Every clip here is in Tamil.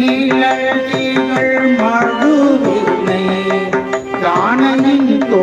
நிழல் தீங்கள் மறுவில்லை தானனின் தோ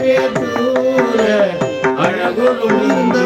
முருகமான பொய்ப்புலவி அடியார் அவரே தூர அழகுரு